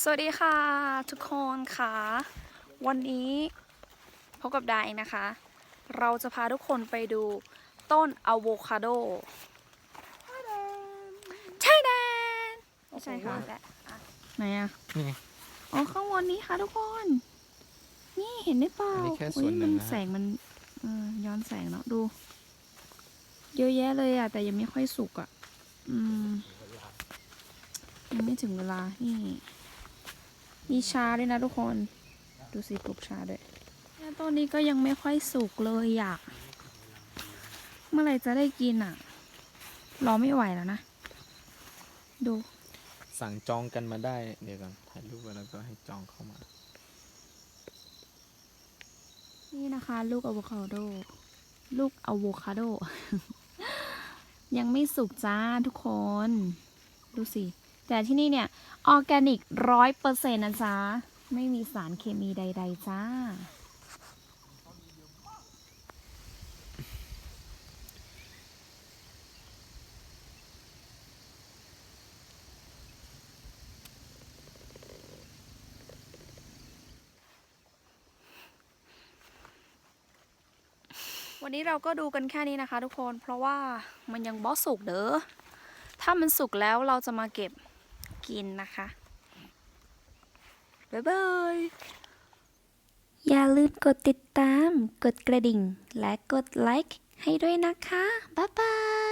สวัสดีค่ะทุกคนค่ะ วันนี้พบกับดาเองนะคะ เราจะพาทุกคนไปดูต้นอะโวคาโดใช่แดนไม่ใช่ค่ะแต่อะไหนอะนี่ไงอ๋อข้างบนนี้ค่ะทุกคน นี่เห็นได้เปล่าอันนี้แค่อุ๊ส่ยวนหนึ่มังนนะฮะแสงมันเออย้อนแสงเนาะดู เยอะแยะเลยอะแต่ยังไม่ค่อยสุกอะอืมยังไม่ถึงเวลานี่ มีชาด้วยนะทุกคน ดูสิปลูกชาด้วยแล้วต้นนี้ก็ยังไม่ค่อยสุกเลยอยาก เมื่อไหร่จะได้กินอะ รอไม่ไหวแล้วนะ ดู สั่งจองกันมาได้ เดี๋ยวก่อนถ่ายรูปไว้แล้วก็ให้จองเข้ามา นี่นะคะ ลูกอะโวคาโด ลูกอะโวคาโด ยังไม่สุกจ้าทุกคน ดูสิ แต่ที่นี่เนี่ยออร์แกนิกร้อยเปอร์เซ็นต์นะจ๊ะ ไม่มีสารเคมีใด ๆ จ้า วันนี้เราก็ดูกันแค่นี้นะคะทุกคน เพราะว่ามันยังบอสสุกเด้อ ถ้ามันสุกแล้วเราจะมาเก็บ กินนะคะ บ๊ายบาย อย่าลืมกดติดตาม กดกระดิ่ง และกดไลค์ให้ด้วยนะคะ บ๊ายบาย